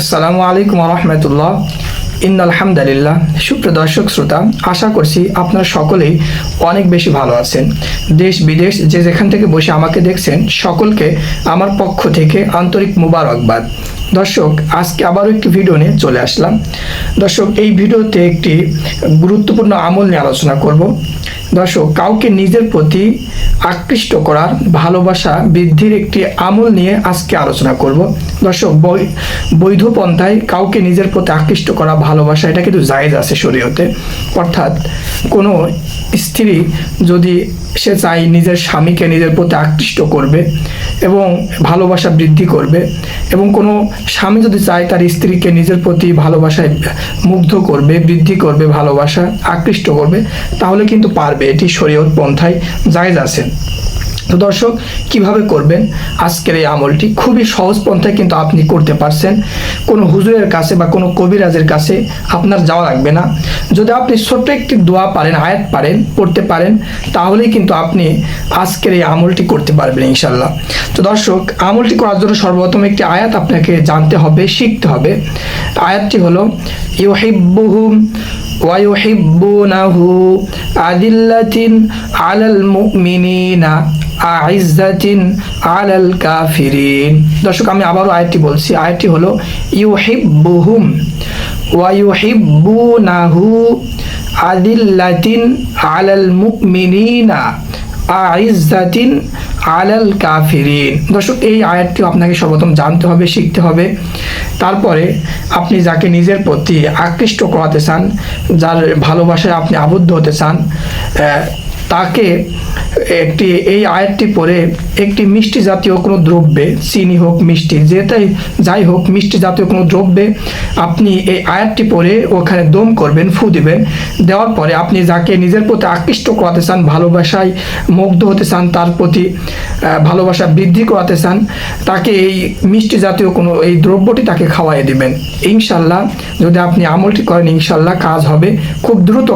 আসসালামু আলাইকুম রহমতুল্লাহ ইন আলহামদুলিল্লাহ সুপ্রিয় দর্শক, শ্রোতা, আশা করছি আপনারা সকলেই অনেক বেশি ভালো আছেন। দেশ, বিদেশ, যে যেখান থেকে বসে আমাকে দেখছেন, সকলকে আমার পক্ষ থেকে আন্তরিক মুবারকবাদ। দর্শক, আজকে আবারও একটি ভিডিও নিয়ে চলে আসলাম। দর্শক, এই ভিডিওতে একটি গুরুত্বপূর্ণ আমল নিয়ে আলোচনা করব। দর্শক, কাউকে নিজের প্রতি আকৃষ্ট করার ভালোবাসা বৃদ্ধির একটি আমল নিয়ে আজকে আলোচনা করব। দর্শক বৈধ পন্থায় কাউকে নিজের প্রতি আকৃষ্ট করা ভালোবাসা, এটা কিন্তু জায়েজ আছে শরীয়তে। অর্থাৎ, কোনো স্ত্রী যদি সে চাই নিজের স্বামীকে নিজের প্রতি আকৃষ্ট করবে এবং ভালোবাসা বৃদ্ধি করবে এবং কোনো স্বামী যদি চায়, তার স্ত্রীকে নিজের প্রতি ভালোবাসায় মুগ্ধ করবে, বৃদ্ধি করবে, ভালোবাসা আকৃষ্ট করবে, তাহলে কিন্তু পারবে। এটি শরীয়ত পন্থায় জায়জ আছে। তো দর্শক কিভাবে করবেন আজকের এই আমলটি খুবই সহজ পন্থায় কিন্তু আপনি করতে পারছেন কোনো হুজুরের কাছে বা কোনো কবিরাজের কাছে আপনার যাওয়া লাগবে না যদি আপনি ছোট্ট একটি দোয়া পারেন আয়াত পারেন পড়তে পারেন তাহলেই কিন্তু আপনি আজকের এই আমলটি করতে পারবেন ইনশাল্লাহ তো দর্শক আমলটি করার জন্য সর্বপ্রথম একটি আয়াত আপনাকে জানতে হবে শিখতে হবে আয়াতটি হলো ইউহিব্বুহুম ويحبونه أذلة على المؤمنين আইজাতিন আলাল কাফিরিন। দর্শক, আমি আবারও আয়াতটি বলছি। আয়াতটি হলো, ইউহিব্বুহুম ওয়া ইউহিব্বুনাহু আদিল্লাতিন আলাল মুমিনিনা আইজাতিন আলাল কাফিরিন। দর্শক, এই আয়াতটি আপনাকে সর্বপ্রথম জানতে হবে, শিখতে হবে। তারপরে আপনি যাকে নিজের প্রতি আকৃষ্ট করাতে চান, যার ভালোবাসায় আপনি আবদ্ধ হতে চান তাকে একটি, এই আয়াতটি পরে একটি মিষ্টি জাতীয় কোনো দ্রব্যে, চিনি হোক, মিষ্টি, যেটাই যাই হোক, মিষ্টি জাতীয় কোনো দ্রব্যে আপনি এই আয়াতটি পরে ওখানে দম করবেন, ফু দিবেন, দেওয়ার পরে আপনি যাকে নিজের প্রতি আকৃষ্ট করাতে চান, ভালোবাসায় মুগ্ধ হতে চান, তার প্রতি ভালোবাসা বৃদ্ধি করাতে চান, তাকে এই মিষ্টি জাতীয় কোনো এই দ্রব্যটি তাকে খাওয়াই দিবেন। ইনশাল্লাহ যদি আপনি আমলটি করেন ইনশাল্লাহ কাজ হবে, খুব দ্রুত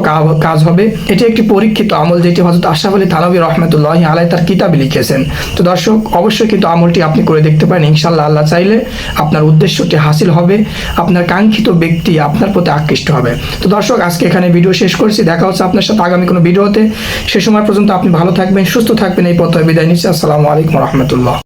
কাজ হবে। এটি একটি পরীক্ষিত আমল যেটি হজরত আশরাফ আলী থানবী রহমতুল্লাহ আলাই তার কিতাবে লিখেছেন। তো দর্শক, অবশ্যই কিন্তু আমলটি আপনি করে দেখতে পারেন ইনশাল্লাহ আল্লাহ চাইলে আপনার উদ্দেশ্যটি হাসিল হবে, আপনার কাঙ্ক্ষিত ব্যক্তি আপনার প্রতি আকৃষ্ট হবে। তো দর্শক, আজকে এখানে ভিডিও শেষ করছি, দেখা হচ্ছে আপনার সাথে আগামী কোনো ভিডিওতে সে সময় পর্যন্ত আপনি ভালো থাকবেন, সুস্থ থাকবেন, এই পথে বিদায় নিচ্ছি। আসসালামু আলাইকুম রহমতুল্লাহ।